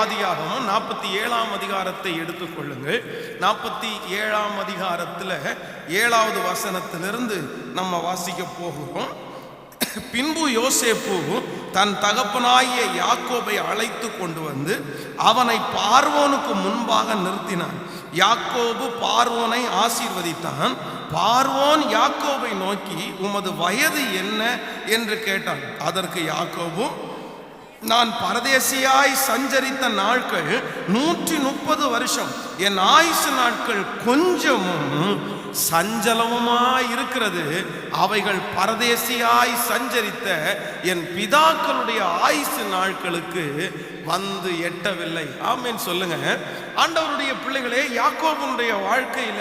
ஆதியாகமும் நாற்பத்தி ஏழாம் அதிகாரத்தை எடுத்துக்கொள்ளுங்கள். நாற்பத்தி ஏழாம் அதிகாரத்தில் ஏழாவது வசனத்திலிருந்து நம்ம வாசிக்க போகிறோம். பின்பு யோசேப்பு தன் தகப்பனாகிய யாக்கோபை அழைத்து கொண்டு வந்து அவனை பார்வோனுக்கு முன்பாக நிறுத்தினான். யாக்கோபு பார்வோனை ஆசீர்வதித்தான். பார்வோன் யாக்கோபை நோக்கி உமது வயது என்ன? என்று கேட்டான். அதற்கு யாக்கோபும் நான் பரதேசியாய் சஞ்சரித்த நாட்கள் நூற்றி முப்பது வருஷம். என் ஆயுசு நாட்கள் கொஞ்சமும் சஞ்சலமுமாய் இருக்கிறது. அவைகள் பரதேசியாய் சஞ்சரித்த என் பிதாக்களுடைய ஆயுசு நாட்களுக்கு வந்து எட்டவில்லை. ஆமேன்னு சொல்லுங்க. ஆண்டவருடைய பிள்ளைகளே யாக்கோபனுடைய வாழ்க்கையில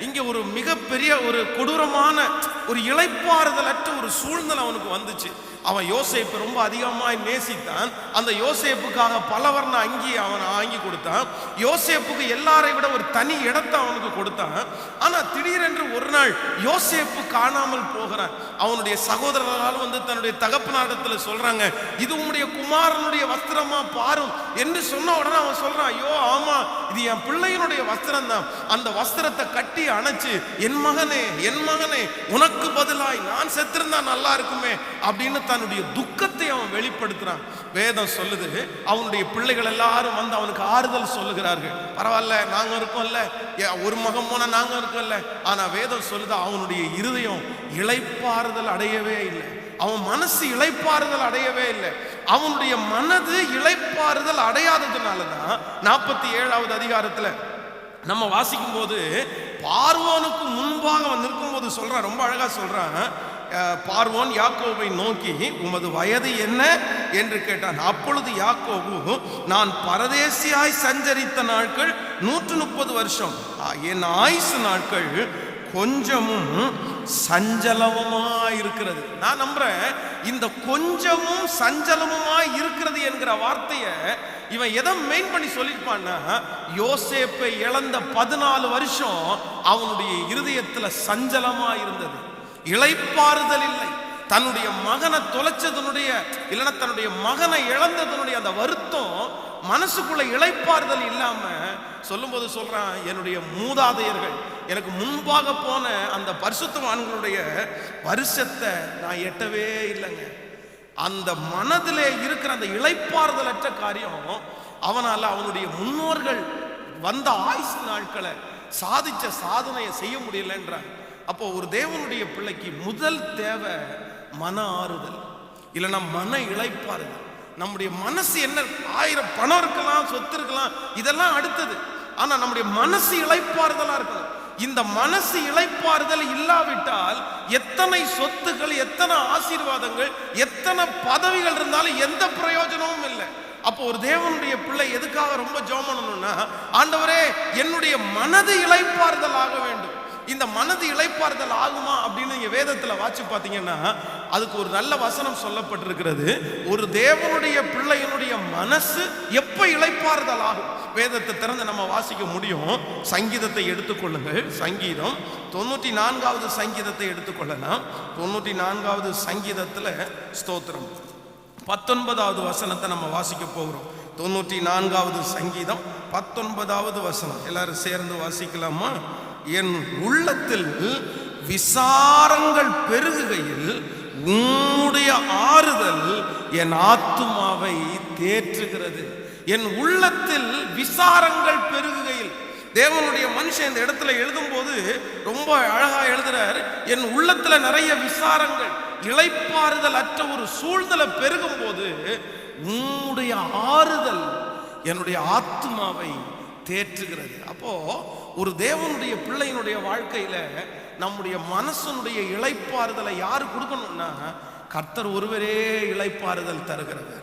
இங்க ஒரு மிகப்பெரிய ஒரு கொடூரமான ஒரு இளைப்பாறுதலற்ற ஒரு சூழ்நிலை அவனுக்கு வந்துச்சு. அவன் யோசேப்பு ரொம்ப அதிகமாக நேசித்தான். அந்த யோசேப்புக்காக பலவர்ண அங்கி அவன் வாங்கி கொடுத்தான். யோசேப்புக்கு எல்லாரை விட ஒரு தனி இடத்தை அவனுக்கு கொடுத்தான். ஆனால் திடீரென்று ஒரு நாள் யோசேப்பு காணாமல் போகிறான். அவனுடைய சகோதரரால் வந்து தன்னுடைய தகப்பனாரிடத்துல சொல்கிறாங்க இது உன்னுடைய குமாரனுடைய வஸ்திரமா பாரும். என்று சொன்ன உடனே அவன் சொல்கிறான் ஐயோ ஆமாம் இது என் பிள்ளையினுடைய வஸ்திரம் தான் அந்த வஸ்திரத்தை கட்டி அணைச்சு என் மகனே என் மகனே உனக்கு பதிலாய் நான் செத்திருந்தா நல்லா இருக்குமே அப்படின்னு தன்னுடைய துக்கத்தை அவன் வெளிப்படுத்துறான். வேதம் சொல்லுது அவனுடைய பிள்ளைகள் எல்லாரும் வந்து அவனுக்கு ஆறுதல் சொல்லுகிறார்கள். பரவாயில்ல நாங்க இருக்கோம்ல. ஏ, ஒரு மகம் போனா நாங்க இருக்கோம்ல. ஆனா வேதம் சொல்லுது அவனுடைய இருதயம் இளைப்பாறுதல் அடையவே இல்லை. அவன் மனசு இழைப்பாறுதல் அடையவே இல்லை. அவனுடைய மனது இழைப்பாறுதல் அடையாததுனால தான் நாற்பத்தி ஏழாவது அதிகாரத்துல நம்ம வாசிக்கும் போது பார்வோனுக்கு முன்பாக அவன் நிற்கும்போது சொல்றான் ரொம்ப அழகா சொல்றான். பார்வோன் யாக்கோவை நோக்கி உமது வயது என்ன? என்று கேட்டான். அப்பொழுது யாக்கோவு நான் பரதேசியாய் சஞ்சரித்த நாட்கள் நூற்று முப்பது வருஷம் என் ஆயுசு நாட்கள் கொஞ்சமும் சஞ்சலமுமாய் இருக்கிறது. நான் நம்புறேன் இந்த கொஞ்சமும் சஞ்சலமுமாய் இருக்கிறது என்கிற வார்த்தையை இவன் எதை மெயின் பண்ணி சொல்லியிருப்பான்னா யோசேப்பை இழந்த பதினாலு வருஷம் அவனுடைய இருதயத்தில் சஞ்சலமாக இருந்தது. இழைப்பாறுதல் இல்லை. தன்னுடைய மகனை தொலைச்சதனுடைய இல்லைன்னா தன்னுடைய மகனை இழந்ததனுடைய அந்த வருத்தம் மனசுக்குள்ள இழைப்பாறுதல் இல்லாம சொல்லும்போது சொல்றான் என்னுடைய மூதாதையர்கள் எனக்கு முன்பாக போன அந்த பரிசுத்தவான்களுடைய வருஷத்தை நான் எட்டவே இல்லைங்க. அந்த மனதிலே இருக்கிற அந்த இளைப்பாறுதலற்ற காரியம் அவனால் அவனுடைய முன்னோர்கள் வந்த ஆயுசு நாட்களை சாதிச்ச சாதனையை செய்ய முடியலன்றான் அப்போ ஒரு தேவனுடைய பிள்ளைக்கு முதல் தேவை மன ஆறுதல். இல்லைன்னா மன இழைப்பாருதல் நம்முடைய மனசு என்ன ஆயிரம் பணம் இருக்கலாம் சொத்து இருக்கலாம் இதெல்லாம் அடுத்தது. ஆனா நம்முடைய மனசு இழைப்பாறுதலா இருக்கணும். இந்த மனசு இழைப்பாறுதல் இல்லாவிட்டால் எத்தனை சொத்துக்கள் எத்தனை ஆசீர்வாதங்கள் எத்தனை பதவிகள் இருந்தாலும் எந்த பிரயோஜனமும் இல்லை. அப்போ ஒரு தேவனுடைய பிள்ளை எதுக்காக ரொம்ப ஜெபம் பண்ணணும்னா ஆண்டவரே என்னுடைய மனது இழைப்பாறுதல் ஆக வேண்டும். இந்த மனது இழைப்பார்தல் ஆகுமா அப்படின்னு நீங்க வேதத்துல வாட்சி பார்த்தீங்கன்னா அதுக்கு ஒரு நல்ல வசனம் சொல்லப்பட்டிருக்கிறது. ஒரு தேவனுடைய பிள்ளையினுடைய மனசு எப்ப இழைப்பார்தல் ஆகும்? வேதத்தை திறந்து நம்ம வாசிக்க முடியும். சங்கீதத்தை எடுத்துக்கொள்ளுங்கள். சங்கீதம். தொண்ணூற்றி நான்காவது சங்கீதத்தை எடுத்துக்கொள்ளலாம். தொண்ணூற்றி நான்காவது சங்கீதத்தில் ஸ்தோத்திரம். பத்தொன்பதாவது வசனத்தை நம்ம வாசிக்க போகிறோம். தொண்ணூற்றி நான்காவது சங்கீதம் பத்தொன்பதாவது வசனம். எல்லாரும் சேர்ந்து வாசிக்கலாமா? என் உள்ளத்தில் விசாரங்கள் பெருகுகையில் உம்முடைய ஆறுதல் என் ஆத்துமாவை தேற்றுகிறது. என் உள்ளத்தில் விசாரங்கள் பெருகுகையில். தேவனுடைய மனுஷன் இந்த இடத்துல எழுதும்போது ரொம்ப அழகா எழுதுறார் என் உள்ளத்துல நிறைய விசாரங்கள் இளைப்பாறுதல் அற்ற ஒரு சூழ்நிலை பெருகும் போது உன்னுடைய ஆறுதல் என்னுடைய ஆத்மாவை தேற்றுகிறது. அப்போ ஒரு தேவனுடைய பிள்ளையினுடைய வாழ்க்கையில நம்முடைய மனசனுடைய இழைப்பாறுதலை யார் கொடுக்கணும்னா கர்த்தர் ஒருவரே இழைப்பாறுதல் தருகிறது.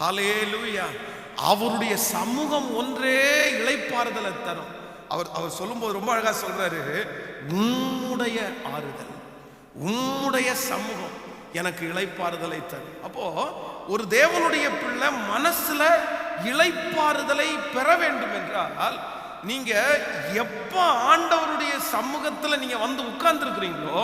ஹாலே லூயா அவருடைய சமூகம் ஒன்றே இழைப்பாறுதலை தரும். அவர் அவர் சொல்லும்போது ரொம்ப அழகா சொல்றாரு உம்முடைய ஆறுதல் உம்முடைய சமூகம் எனக்கு இழைப்பாறுதலை தரும். அப்போ ஒரு தேவனுடைய பிள்ளை மனசுல இழைப்பாறுதலை பெற வேண்டும் என்றால் நீங்க எப்ப ஆண்டவருடைய சமூகத்துல நீங்க வந்து உட்கார்ந்துருக்கிறீங்களோ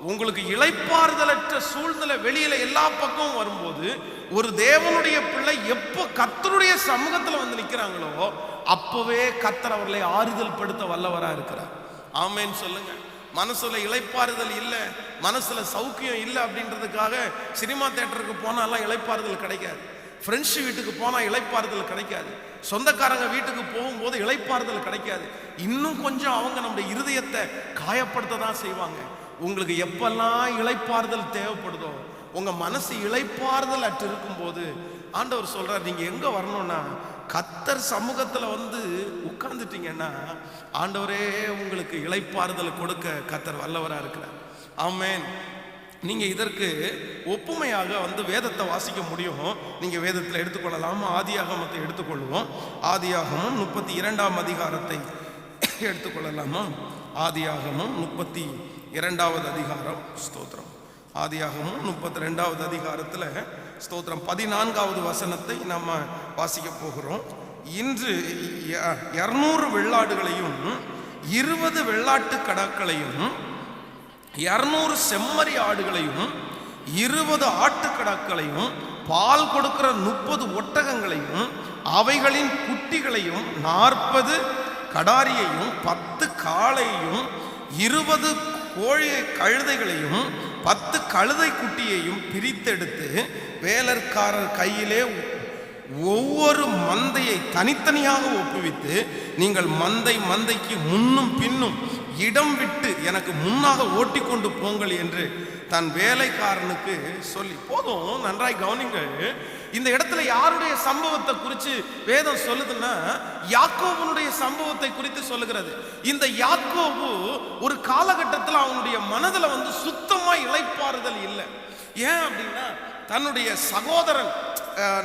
உங்களுக்கு இழைப்பாறுதலற்ற சூழ்நிலை வெளியில எல்லா பக்கமும் வரும்போது ஒரு தேவனுடைய பிள்ளை எப்போ கத்தருடைய சமூகத்துல வந்து நிற்கிறாங்களோ அப்பவே கத்தர் அவர்களை ஆறுதல் படுத்த வல்லவராக இருக்கிறார். ஆமேன்னு சொல்லுங்க. மனசுல இழைப்பாறுதல் இல்லை மனசுல சௌக்கியம் இல்லை அப்படின்றதுக்காக சினிமா தேட்டருக்கு போனாலாம் இழைப்பாறுதல் கிடைக்காது. ஃப்ரெண்ட்ஸ் வீட்டுக்கு போனால் இளைப்பாறுதல் கிடைக்காது. சொந்தக்காரங்க வீட்டுக்கு போகும்போது இளைப்பாறுதல் கிடைக்காது. இன்னும் கொஞ்சம் அவங்க நம்முடைய இருதயத்தை காயப்படுத்த தான் செய்வாங்க. உங்களுக்கு எப்பெல்லாம் இளைப்பாறுதல் தேவைப்படுதோ உங்கள் மனசு இளைப்பாறுதல் அற்று இருக்கும்போது ஆண்டவர் சொல்கிறார் நீங்கள் எங்கே வரணும்னா கத்தர் சமூகத்தில் வந்து உட்கார்ந்துட்டீங்கன்னா ஆண்டவரே உங்களுக்கு இழைப்பாறுதல் கொடுக்க கத்தர் வல்லவராக இருக்கிறார். ஆமேன். நீங்கள் இதற்கு ஒப்புமையாக வந்து வேதத்தை வாசிக்க முடியும் நீங்கள் வேதத்தில் எடுத்துக்கொள்ளலாம்? ஆதியாகமத்தை எடுத்துக்கொள்வோம். ஆதியாகமும் முப்பத்தி இரண்டாம் அதிகாரத்தை எடுத்துக்கொள்ளலாமா? ஆதியாகமும் முப்பத்தி இரண்டாவது அதிகாரம். ஸ்தோத்திரம். ஆதியாகமும் முப்பத்தி ரெண்டாவது அதிகாரத்தில் ஸ்தோத்திரம். பதினான்காவது வசனத்தை நம்ம வாசிக்க போகிறோம். இன்று இரநூறு வெள்ளாடுகளையும் இருபது வெள்ளாட்டு கடாக்களையும் இரநூறு செம்மறி ஆடுகளையும் இருபது ஆட்டுக்கடாக்களையும் பால் கொடுக்கிற முப்பது ஒட்டகங்களையும் அவைகளின் குட்டிகளையும் நாற்பது கடாரியையும் பத்து காளையையும் இருபது கோழி கழுதைகளையும் பத்து கழுதை குட்டியையும் பிரித்தெடுத்து வேலற்காரர் கையிலே ஒவ்வொரு மந்தையை தனித்தனியாக ஒப்புவித்து நீங்கள் மந்தை மந்தைக்கு முன்னும் பின்னும் இடம் விட்டு எனக்கு முன்னாக ஓட்டிக்கொண்டு போங்கள் என்று தன் வேலைக்காரனுக்கு சொல்லி போதும் நன்றாய் கவனிங்கள். இந்த இடத்துல யாருடைய சம்பவத்தை குறித்து வேதம் சொல்லுதுன்னா யாக்கோவனுடைய சம்பவத்தை குறித்து சொல்லுகிறது. இந்த யாக்கோவு ஒரு காலகட்டத்தில் அவனுடைய மனதில் வந்து சுத்தமாக இழைப்பாறுதல் இல்லை. ஏன் அப்படின்னா தன்னுடைய சகோதரன்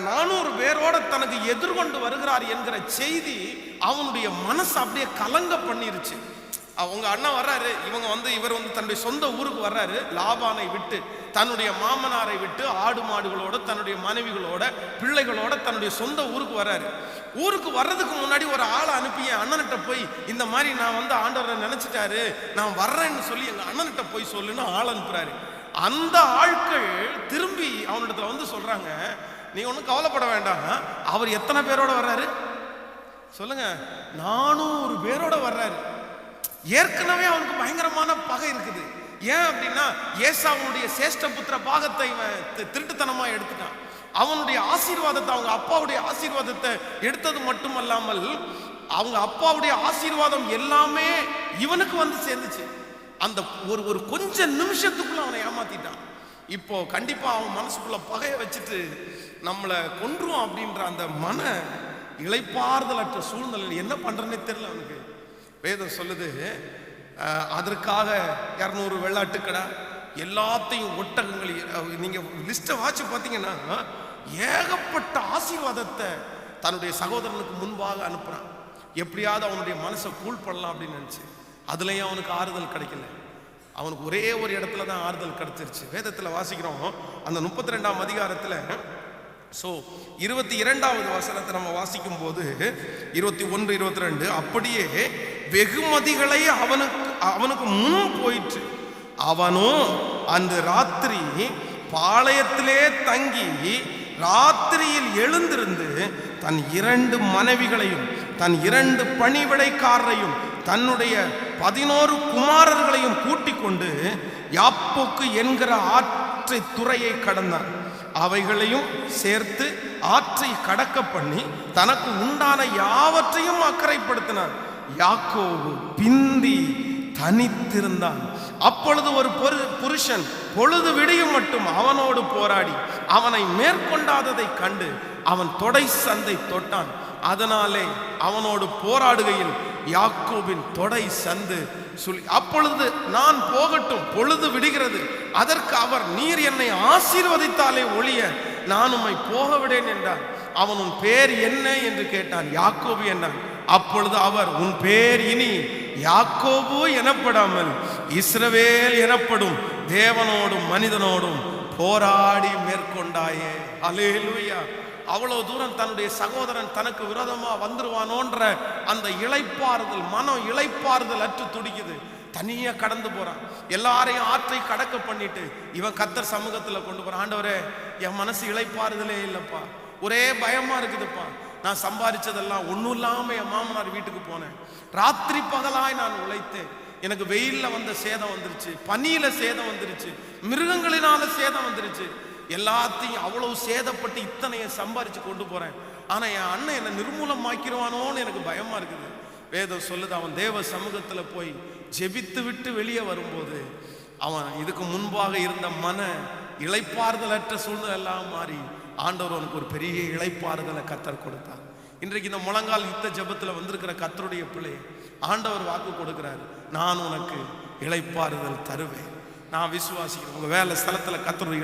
நானூறு பேரோட தனக்கு எதிர்கொண்டு வருகிறார் என்கிற செய்தி அவனுடைய மனசு அப்படியே கலங்க பண்ணிருச்சு. அவங்க அண்ணன் வர்றாரு இவங்க வந்து இவர் வந்து தன்னுடைய சொந்த ஊருக்கு வர்றாரு லாபானை விட்டு தன்னுடைய மாமனாரை விட்டு ஆடு மாடுகளோட தன்னுடைய மனைவிகளோட பிள்ளைகளோட தன்னுடைய சொந்த ஊருக்கு வர்றாரு. ஊருக்கு வர்றதுக்கு முன்னாடி ஒரு ஆளை அனுப்பி என் அண்ணன்கிட்ட போய் இந்த மாதிரி நான் வந்து ஆண்டவரை நினைச்சிட்டாரு நான் வர்றேன்னு சொல்லி எங்க அண்ணன்கிட்ட போய் சொல்லுன்னு ஆள் அனுப்புறாரு. அந்த ஆட்கள் திரும்பி அவனிடத்துல வந்து சொல்றாங்க நீ ஒன்றும் கவலைப்பட வேண்டாம். அவர் எத்தனை பேரோட வர்றாரு? சொல்லுங்க. நானூறு பேரோட வர்றாரு. ஏற்கனவே அவனுக்கு பயங்கரமான பகை இருக்குது. ஏன் அப்படின்னா ஏசாவுடைய சேஷ்ட புத்திர பாகத்தை இவன் திருட்டுத்தனமாக எடுத்துட்டான். அவனுடைய ஆசீர்வாதத்தை அவங்க அப்பாவுடைய ஆசீர்வாதத்தை எடுத்தது மட்டுமல்லாமல் அவங்க அப்பாவுடைய ஆசீர்வாதம் எல்லாமே இவனுக்கு வந்து சேர்ந்துச்சு. அந்த ஒரு ஒரு கொஞ்ச நிமிஷத்துக்குள்ள அவனை ஏமாத்திட்டான். இப்போ கண்டிப்பா அவன் மனசுக்குள்ள பகைய வச்சுட்டு நம்மளை கொன்றுவான் அப்படின்ற அந்த மன இளைப்பாறுதலற்ற சூழ்நிலையில் என்ன பண்றேன்னே தெரியல அவனுக்கு. வேதம் சொல்லுது அதற்காக இரநூறு வெள்ளாட்டுக்கடை எல்லாத்தையும் ஒட்டகங்கள் நீங்கள் நீங்க லிஸ்ட்டை வாட்சி பார்த்தீங்கன்னா ஏகப்பட்ட ஆசீர்வாதத்தை தன்னுடைய சகோதரனுக்கு முன்பாக அனுப்புறான். எப்படியாவது அவனுடைய மனசை கூல் பண்ணலாம் அப்படின்னு நினச்சி அதுலேயும் அவனுக்கு ஆறுதல் கிடைக்கல. அவனுக்கு ஒரே ஒரு இடத்துல தான் ஆறுதல் கிடைச்சிருச்சு. வேதத்தில் வாசிக்கிறோம். அந்த முப்பத்தி ரெண்டாம் அதிகாரத்தில் ஸோ இருபத்தி இரண்டாவது வசனத்தை நம்ம வாசிக்கும் போது இருபத்தி ஒன்று இருபத்தி ரெண்டு அப்படியே வெகுமதிகளை அவனுக்கு அவனுக்கு முன் போயிற்று. அவனும் அந்த ராத்திரி பாளையத்திலே தங்கி ராத்திரியில் எழுந்திருந்து தன் இரண்டு மனைவிகளையும் தன் இரண்டு பணிவிடைக்காரரையும் தன்னுடைய பதினோரு குமாரர்களையும் கூட்டிக் கொண்டு யாப்போக்கு என்கிற ஆற்றை துறையை கடந்தான் அவைகளையும் சேர்த்து ஆற்றை கடக்க பண்ணி தனக்கு உண்டான யாவற்றையும் அக்கறைப்படுத்தினான் யாக்கோவு பிந்தி தனித்திருந்தான். அப்பொழுது ஒரு பொரு- புருஷன் பொழுது விடியும் மட்டும் அவனோடு போராடி அவனை மேற்கொண்டாததை கண்டு அவன் தொடை சந்தை தொட்டான். அதனாலே அவனோடு போராடுகையில் யாக்கோபின் தொடை சந்து சொல்லி அப்பொழுது நான் போகட்டும் பொழுது விடுகிறது. அதற்கு அவர் நீர் என்னை ஆசீர்வதித்தாலே ஒழிய நான் உம்மை போக விடேன் என்றார். அவன் உன் பேர் என்ன? என்று கேட்டான் யாக்கோபு என்றான். அப்பொழுது அவர் உன் பேர் இனி யாக்கோபு எனப்படாமல் இஸ்ரவேல் எனப்படும் தேவனோடும் மனிதனோடும் போராடி மேற்கொண்டாயே. அலேலுயா அவ்வளவு தூரம் தன்னுடைய சகோதரன் தனக்கு விரோதமா வந்துருவானோன்ற அந்த இழைப்பாறுதல் மனம் இழைப்பாறுதல் அற்று துடிக்குது. தனியா கடந்து போறான். எல்லாரையும் ஆற்றை கடக்க பண்ணிட்டு இவன் கத்தர் சமூகத்துல கொண்டு போறான். ஆண்டவரே என் மனசு இழைப்பாறுதலே இல்லப்பா. ஒரே பயமா இருக்குதுப்பா. நான் சம்பாதிச்சதெல்லாம் ஒன்றும் இல்லாமல் என் மாமனார் வீட்டுக்கு போனேன். ராத்திரி பகலாய் நான் உழைத்தேன். எனக்கு வெயிலில் வந்த சேதம் வந்துருச்சு. பனியில் சேதம் வந்துருச்சு. மிருகங்களினால சேதம் வந்துருச்சு. எல்லாத்தையும் அவ்வளவு சேதப்பட்டு இத்தனையை சம்பாரிச்சு கொண்டு போறேன். ஆனா என் அண்ணன் என்ன நிர்மூலமாக்கிடுவானோன்னு எனக்கு பயமா இருக்குது. வேதம் சொல்லுது அவன் தேவ சமூகத்துல போய் ஜெபித்து விட்டு வெளியே வரும்போது அவன் இதுக்கு முன்பாக இருந்த மன இழைப்பாறுதலற்ற சூழ்நிலை எல்லாம் மாறி ஆண்டவர் அவனுக்கு ஒரு பெரிய இழைப்பாறுதலை கத்தர் கொடுத்தார். இன்றைக்கு இந்த முழங்கால் யுத்த ஜபத்தில் வந்திருக்கிற கத்தருடைய பிள்ளை ஆண்டவர் வாக்கு கொடுக்கிறார் நான் உனக்கு இழைப்பாறுதல் தருவேன். நான் விசுவாசிக்கிறேன். உங்கள் வேலை ஸ்தலத்தில் கத்தர் ஒரு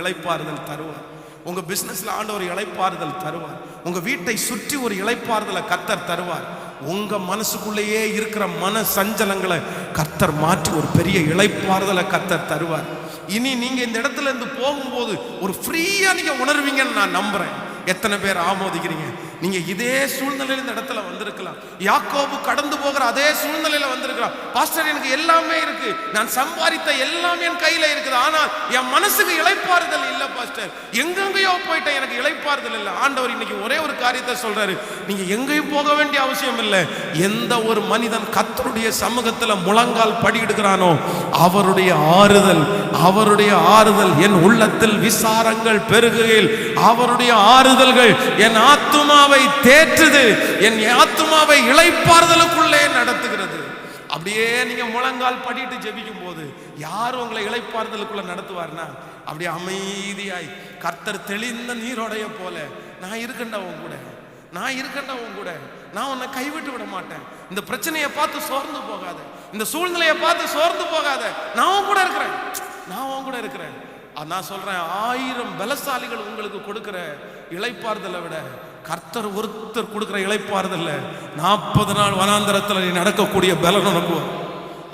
தருவார். தருவார் பிஸ்னஸில் ஆண்ட ஒரு இழைப்பாறுதல் தருவார். உங்கள் வீட்டை சுற்றி ஒரு இழைப்பாறுதலை கத்தர் தருவார். உங்கள் மனசுக்குள்ளேயே இருக்கிற மன சஞ்சலங்களை கத்தர் மாற்றி ஒரு பெரிய இழைப்பாறுதலை கத்தர் தருவார். இனி நீங்கள் இந்த இடத்துல இருந்து போகும்போது ஒரு ஃப்ரீயாக நீங்கள் உணர்வீங்கன்னு நான் நம்புகிறேன் எத்தனை பேர் ஆமோதிக்கிறீங்க? நீங்க இதே சூழ்நிலையில இந்த இடத்துல வந்திருக்கலாம். யாக்கோபு கடந்து போகிற அதே சூழ்நிலையில வந்திருக்கலாம் பாஸ்டர் எனக்கு எல்லாமே இருக்கு. நான் சம்பாதித்த எல்லாமே என் கையில இருக்குது. ஆனால் என் மனசுக்கு இழைப்பாறுதல் இல்ல பாஸ்டர். எங்கெங்கேயோ போயிட்டேன். எனக்கு இழைப்பாறுதல் இல்லை. ஆண்டவர் இன்னைக்கு ஒரே ஒரு காரியத்தை சொல்றாரு. நீங்க எங்கேயும் போக வேண்டிய அவசியம் இல்லை. எந்த ஒரு மனிதன் கத்தருடைய சமூகத்துல முழங்கால் படியிடுகிறானோ அவருடைய ஆறுதல் அவருடைய ஆறுதல் என் உள்ளத்தில் விசாரங்கள் பெருகுகையில் அவருடைய ஆறுதல்கள் என் ஆத்துமாவை தேற்றுது. என் ஆத்மாவை இளைப்பாறுதலுக்குள்ளே நடத்துகிறது. அப்படியே நீங்க முழங்கால் படிட்டு ஜெபிக்கும் போது யார் உங்களை இழைப்பார்தலுக்குள்ள நடத்துவார்னா? அப்படியே அமைதியாய் கர்த்தர் தெளிந்த நீரோடைய போல நான் இருக்கண்டா உன் கூட. நான் இருக்கேன்டா உன் கூட. நான் உன்னை கைவிட்டு விட மாட்டேன். இந்த பிரச்சனையை பார்த்து சோர்ந்து போகாத. இந்த சூழ்நிலையை பார்த்து சோர்ந்து போகாத. நான் உன் கூட இருக்கிறேன். நான் உன் கூட இருக்கிறேன். நான் சொல்றேன் ஆயிரம் பலசாலிகள் உங்களுக்கு கொடுக்கிற இழைப்பார்தலை விட கர்த்தர் ஒருத்தர் கொடுக்குற இளைப்பாறுதல்ல நாற்பது நாள் வனாந்தரத்தில் நீ நடக்கக்கூடிய பலன் உனக்கு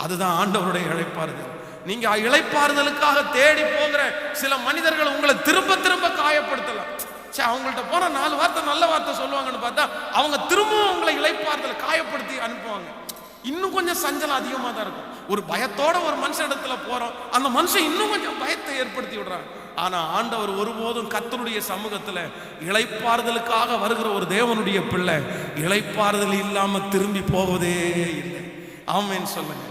அதுதான் ஆண்டவருடைய இளைப்பாறுதல் நீங்க இழைப்பாறுதலுக்காக தேடி போகிற சில மனிதர்கள் உங்களை திரும்ப திரும்ப காயப்படுத்தலாம். சே அவங்கள்ட்ட போன நாலு வார்த்தை நல்ல வார்த்தை சொல்லுவாங்கன்னு பார்த்தா அவங்க திரும்பவும் உங்களை இழைப்பாறுதல் காயப்படுத்தி அனுப்புவாங்க. இன்னும் கொஞ்சம் சஞ்சலம் அதிகமாக தான் இருக்கும். ஒரு பயத்தோட ஒரு மனுஷன் இடத்துல போறோம் அந்த மனுஷன் இன்னும் கொஞ்சம் பயத்தை ஏற்படுத்தி விடுறாங்க ஆனா ஆண்டவர் ஒருபோதும் கத்தனுடைய சமூகத்துல இழைப்பாறுதலுக்காக வருகிற ஒரு தேவனுடைய பிள்ளை இழைப்பாறுதல் இல்லாம திரும்பி போவதே இல்லை. ஆமேன்னு சொல்லுங்க.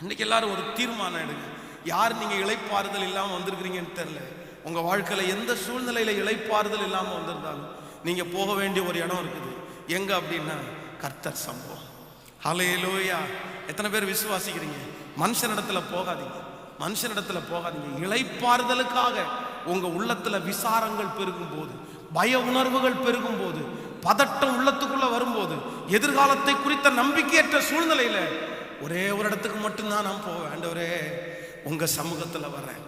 இன்னைக்கு எல்லாரும் ஒரு தீர்மானம் எடுங்க. யார் நீங்க இழைப்பாறுதல் இல்லாம வந்திருக்கிறீங்கன்னு தெரியல. உங்க வாழ்க்கையில எந்த சூழ்நிலையில இளைப்பாறுதல் இல்லாம வந்திருந்தாலும் நீங்க போக வேண்டிய ஒரு இடம் இருக்குது. எங்க அப்படின்னா கர்த்தர் சம்பவம் ஹலையிலோயா எத்தனை பேர் விசுவாசிக்கிறீங்க? மனுஷனிடத்துல போகாதீங்க. மனுஷனிடத்துல போகாதீங்க. இழைப்பாறுதலுக்காக உங்க உள்ளத்துல விசாரங்கள் பெருகும் போது பய உணர்வுகள் பெருகும் போது பதட்டம் உள்ளத்துக்குள்ள வரும்போது எதிர்காலத்தை குறித்த நம்பிக்கையற்ற சூழ்நிலையில ஒரே ஒரு இடத்துக்கு மட்டும்தான் நான் போவேன். ஆண்டவரே உங்க சமூகத்துல வரேன்